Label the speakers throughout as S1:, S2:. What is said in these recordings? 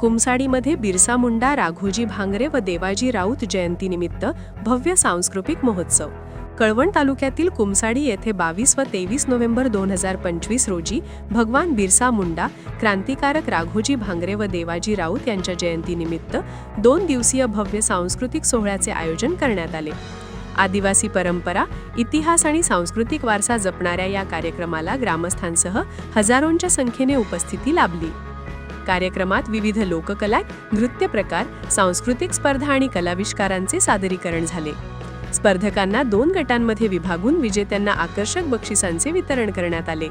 S1: कुमसाडीमध्ये बिरसा मुंडा राघोजी भांगरे व देवाजी राऊत जयंतीनिमित्त भव्य सांस्कृतिक महोत्सव. कळवण तालुक्यातील कुमसाडी येथे बावीस व तेवीस नोव्हेंबर दोन हजार पंचवीस रोजी भगवान बिरसा मुंडा क्रांतिकारक राघोजी भांगरे व देवाजी राऊत यांच्या जयंतीनिमित्त दोन दिवसीय भव्य सांस्कृतिक सोहळ्याचे आयोजन करण्यात आले. आदिवासी परंपरा इतिहास आणि सांस्कृतिक वारसा जपणाऱ्या या कार्यक्रमाला ग्रामस्थांसह हजारोंच्या संख्येने उपस्थिती लाभली. कार्यक्रमात विविध लोककला नृत्य प्रकार सांस्कृतिक स्पर्धा आणि कलाविष्कारांचे सादरीकरण झाले. स्पर्धकांना दोन गटांमध्ये विभागून विजेत्यांना आकर्षक बक्षिसांचे वितरण करण्यात आले.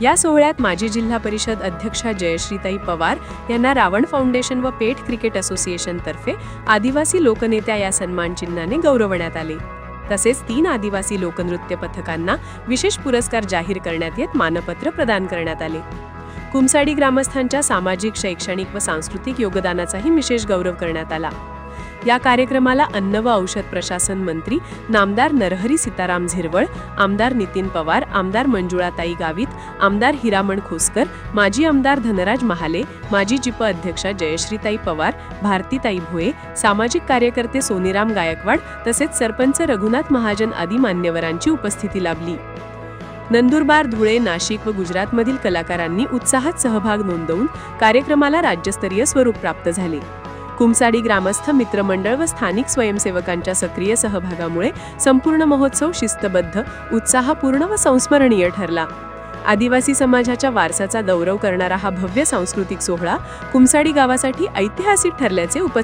S1: या सोहळ्यात माजी जिल्हा परिषद अध्यक्षा जयश्रीताई पवार यांना रावण फाउंडेशन व पेठ क्रिकेट असोसिएशनतर्फे आदिवासी लोकनेत्या या सन्मान चिन्हाने गौरवण्यात आले. तसेच तीन आदिवासी लोकनृत्य पथकांना विशेष पुरस्कार जाहीर करण्यात येत मानपत्र प्रदान करण्यात आले. कुमसाडी ग्रामस्थांच्या सामाजिक शैक्षणिक व सांस्कृतिक योगदानाचाही विशेष गौरव करण्यात आला. या कार्यक्रमाला अन्न व औषध प्रशासन मंत्री नामदार नरहरी सीताराम झिरवळ आमदार नितीन पवार आमदार मंजुळाताई गावित आमदार हिरामण खोसकर माजी आमदार धनराज महाले माजी जिप अध्यक्षा जयश्रीताई पवार भारतीताई भुये सामाजिक कार्यकर्ते सोनीराम गायकवाड तसेच सरपंच रघुनाथ महाजन आदी मान्यवरांची उपस्थिती लाभली. नंदुरबार धुळे नाशिक व गुजरातमधील कलाकारांनी उत्साहात सहभाग नोंदवून कार्यक्रमाला राज्यस्तरीय स्वरूप प्राप्त झाले. कुमसाडी ग्रामस्थ मित्रमंडळ व स्थानिक स्वयंसेवकांच्या सक्रिय सहभागामुळे संपूर्ण महोत्सव शिस्तबद्ध उत्साहपूर्ण व संस्मरणीय ठरला. आदिवासी समाजाच्या वारसाचा गौरव करणारा हा भव्य सांस्कृतिक सोहळा कुमसाडी गावासाठी ऐतिहासिक ठरल्याचे उप